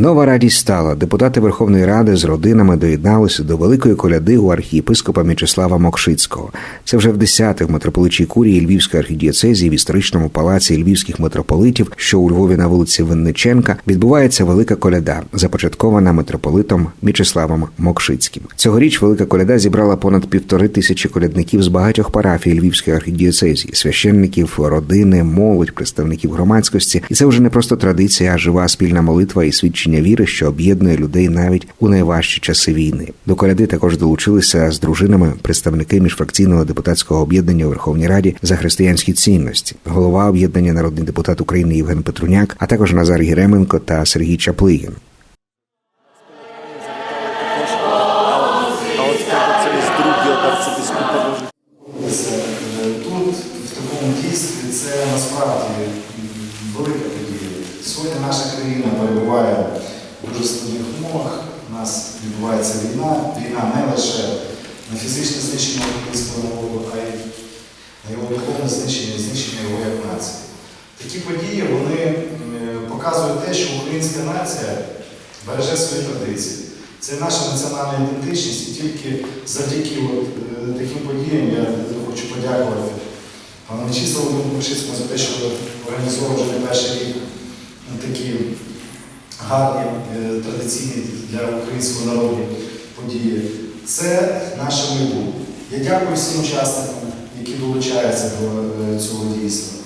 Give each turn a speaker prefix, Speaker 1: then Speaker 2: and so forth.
Speaker 1: Нова радість стала. Депутати Верховної Ради з родинами доєдналися до великої коляди у архієпископа М'ячеслава Мокшицького. Це вже в десятих митрополичій курії Львівської архідієцезії в історичному палаці львівських митрополитів, що у Львові на вулиці Винниченка, відбувається велика коляда, започаткована митрополитом М'ячеславом Мокшицьким. Цьогоріч велика коляда зібрала понад півтори тисячі колядників з багатьох парафій Львівської архідієцезії, священників, родини, молодь, представників громадськості. І це вже не просто традиція, а жива спільна молитва і свідчення віри, що об'єднує людей навіть у найважчі часи війни. До коляди також долучилися з дружинами представники міжфракційного депутатського об'єднання у Верховній Раді за християнські цінності, голова об'єднання народний депутат України Євген Петруняк, а також Назар Єременко та Сергій Чаплигін.
Speaker 2: Тут, в такому дійстві, це насправді велика подія. Сьогодні наша країна перебуває в дуже складних умовах. У нас відбувається війна. Війна не лише на фізичне знищення українського народу, а й на його духовне знищення знищення його як нації. Такі події вони е, показують те, що українська нація береже свої традиції. Це наша національна ідентичність, і тільки завдяки от, е, таким подіям я хочу подякувати пану Мечиславу Мишицькому за те, що організовував вже не перший рік такі гарні е, традиційні для українського народу події. Це наше майбутнє. Я дякую всім учасникам, які долучаються до е, цього дійства.